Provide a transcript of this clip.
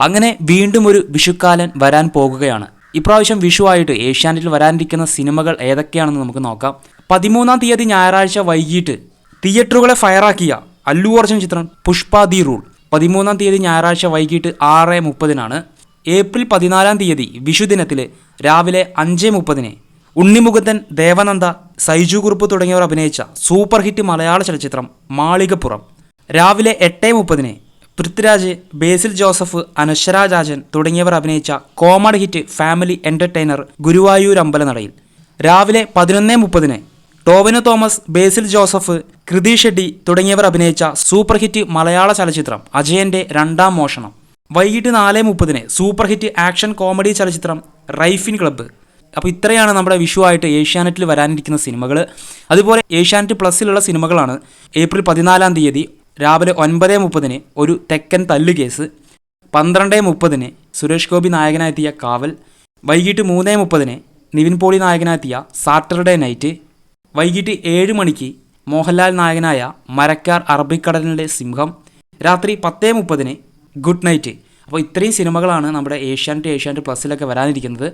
അങ്ങനെ വീണ്ടും ഒരു വിഷുക്കാലൻ വരാൻ പോകുകയാണ്. ഇപ്രാവശ്യം വിഷുവായിട്ട് ഏഷ്യാനെറ്റിൽ വരാനിരിക്കുന്ന സിനിമകൾ ഏതൊക്കെയാണെന്ന് നമുക്ക് നോക്കാം. പതിമൂന്നാം തീയതി ഞായറാഴ്ച വൈകിട്ട് തിയേറ്ററുകളെ ഫയറാക്കിയ അല്ലു അർജുൻ ചിത്രം പുഷ്പ ദി റൂൾ പതിമൂന്നാം തീയതി ഞായറാഴ്ച വൈകിട്ട് ആറ് മുപ്പതിനാണ്. ഏപ്രിൽ പതിനാലാം തീയതി വിഷുദിനത്തിൽ രാവിലെ അഞ്ച് മുപ്പതിന് ഉണ്ണിമുകുന്ദൻ ദേവനന്ദ സൈജു കുറുപ്പ് തുടങ്ങിയവർ അഭിനയിച്ച സൂപ്പർ ഹിറ്റ് മലയാള ചലച്ചിത്രം മാളികപ്പുറം. രാവിലെ എട്ട് മുപ്പതിന് പൃഥ്വിരാജ് ബേസിൽ ജോസഫ് അനശ്വരാജാജൻ തുടങ്ങിയവർ അഭിനയിച്ച comedy hit family entertainer Guruvayur അമ്പലനടയിൽ. രാവിലെ പതിനൊന്ന് മുപ്പതിന് ടോവിനോ തോമസ് ബേസിൽ ജോസഫ് കൃതി ഷെട്ടി തുടങ്ങിയവർ അഭിനയിച്ച സൂപ്പർ ഹിറ്റ് മലയാള ചലച്ചിത്രം അജയന്റെ രണ്ടാം മോഷണം. വൈകിട്ട് നാല് മുപ്പതിന് സൂപ്പർ ഹിറ്റ് ആക്ഷൻ കോമഡി ചലച്ചിത്രം റൈഫിൻ ക്ലബ്ബ്. അപ്പോൾ ഇത്രയാണ് നമ്മുടെ വിഷു ആയിട്ട് ഏഷ്യാനെറ്റിൽ വരാനിരിക്കുന്ന സിനിമകൾ അതുപോലെ ഏഷ്യാനെറ്റ് പ്ലസ്സിലുള്ള സിനിമകളാണ് ഏപ്രിൽ പതിനാലാം തീയതി രാവിലെ ഒൻപത് മുപ്പതിന് ഒരു തെക്കൻ തല്ലു കേസ് പന്ത്രണ്ട് മുപ്പതിന് സുരേഷ് ഗോപി നായകനായെത്തിയ കാവൽ വൈകിട്ട് മൂന്ന് മുപ്പതിന് നിവിൻ പോളി നായകനായെത്തിയ സാറ്റർഡേ നൈറ്റ് വൈകിട്ട് ഏഴ് മണിക്ക് മോഹൻലാൽ നായകനായ മരക്കാർ അറബിക്കടലിന്റെ സിംഹം രാത്രി പത്ത് മുപ്പതിന് ഗുഡ് നൈറ്റ്. അപ്പോൾ ഇത്രയും സിനിമകളാണ് നമ്മുടെ ഏഷ്യാനെറ്റ് ഏഷ്യാനെറ്റ് പ്ലസ്സിലൊക്കെ വരാനിരിക്കുന്നത്.